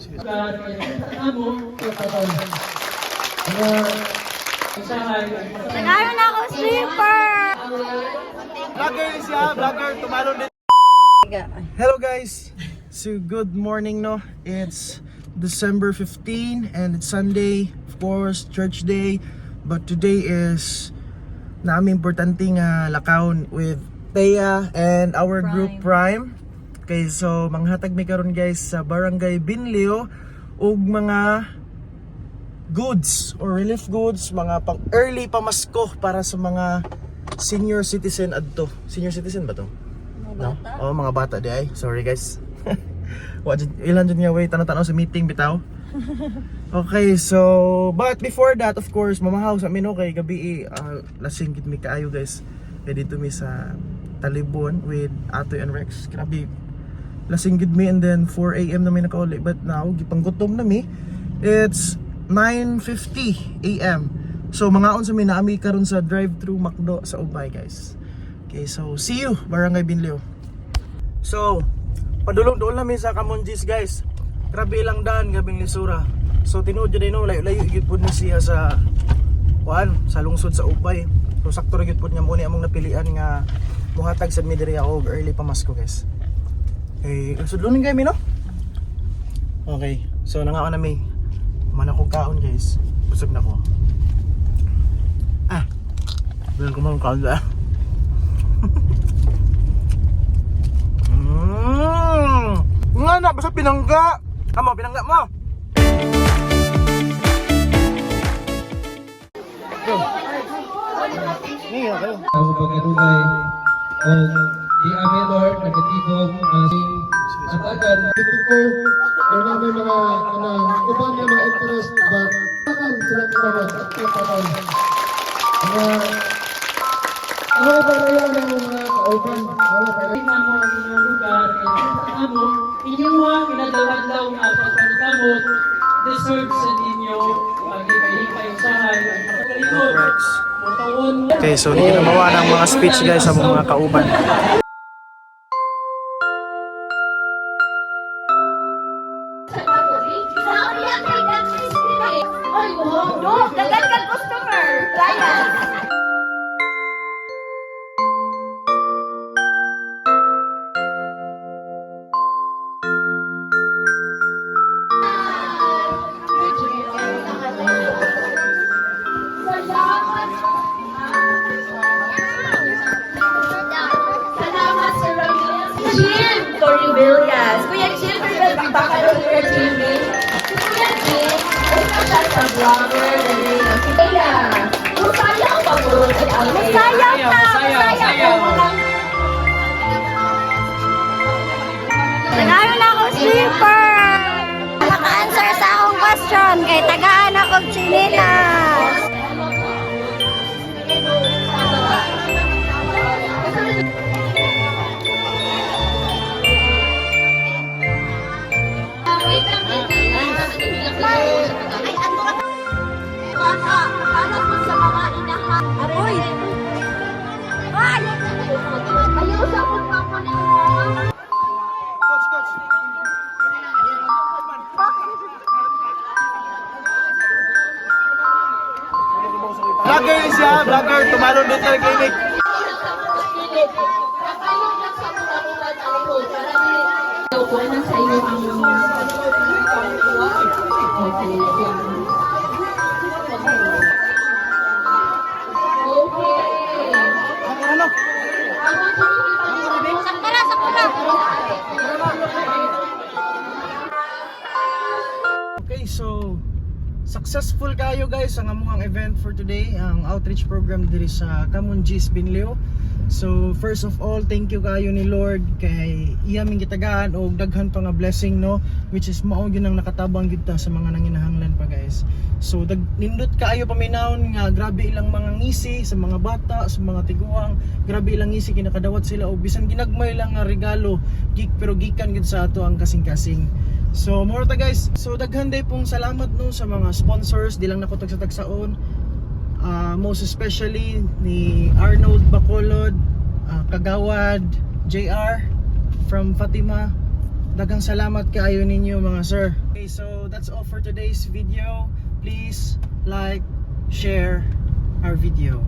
Nagayon na ako sleeper! Vlogger siya, vlogger, tumalo din. Hello guys! So good morning no. It's December 15 and it's Sunday, of course, church day. But today is namin importante nga lakaon with Thea and our group Prime. Okay, so manghatag mi karon guys sa Barangay Binlio ug mga goods or relief goods, mga pang early pamasko para sa mga senior citizen adto. Senior citizen ba to? No? Oh, mga bata di ay. Sorry guys. Wa ilan jud nga way tanong-tanong sa meeting bitaw. Okay, so but before that of course mamahaw sa amin okay gabi uh, lasing gid mi kaayo guys. Kaya dito mi sa Talibon with Atoy and Rex. Grabe lasing gid mi and then 4 AM na may nakauli but now gipanggutom na mi. It's 9:50 AM. So mga on sa mi naami karon sa drive-thru McDo sa Ubay guys. Okay, so see you Barangay Binlio. So, padulong doon namin sa Kamunjis guys. Grabe lang daan gabing lisura. So tinuod jud no layo-layo gyud pud na siya sa kuan sa lungsod sa Ubay. So sakto ra gyud pud niya mo ni among napilian nga muhatag sa midiri ako og early pamasko guys. Eh, sudlunin kami no? Okay, so nangaon na mi. Mana ko kaon guys. Busog na ko. Ah. Bilang ko man kaon da. Mmm. Nga na, basta pinangga. Kamo, pinangga mo. Niyo kayo. ang pagkatulay o di amin Lord nagkatibong ang sing at agan Dito ko, kung na may mga ano, upan na mga interest ba, akan sila kinawa sa kapatay. Mga, ano ba kaya ng mga kaupan? Wala pa rin. Tingnan mo ang inyong lugar, kaya mo, inyong kinadawad-law nga pagpanikamot, deserve sa ninyo, pag-ibahipay usahay, Okay, so hindi na mawa ng mga speech guys sa mga kauban. No, dagan kang customer! Ramil. Jim Coribilias. Kuya Jim, baka rin Kuya Jimmy. Kuya Jim, isa siya sa vlogger sleeper! Naka-answer sa akong question kay tagaan ako chinilas. Vlogger siya, vlogger, tumalo din tayo kay Nick. Ano? Successful kayo guys ang amuang event for today, ang outreach program diri sa Kamunjis Binlio. So first of all, thank you kayo ni Lord kay iya ming gitagaan og daghan pa nga blessing no which is mao gyud ang nakatabang gyud ta sa mga nanginahanglan pa guys. So dag nindot kaayo paminawon nga grabe ilang mga ngisi sa mga bata, sa mga tiguang, grabe ilang ngisi kinakadawat sila og bisan ginagmay lang nga regalo, gig pero gikan gyud sa ato ang kasing-kasing. So more ta guys. So daghan day pong salamat no sa mga sponsors di lang nakutag sa tagsaon. Uh, most especially ni Arnold Bacolod, uh, Kagawad, JR from Fatima, dagang salamat kaayo ninyo mga sir. Okay, so that's all for today's video. Please like, share our video.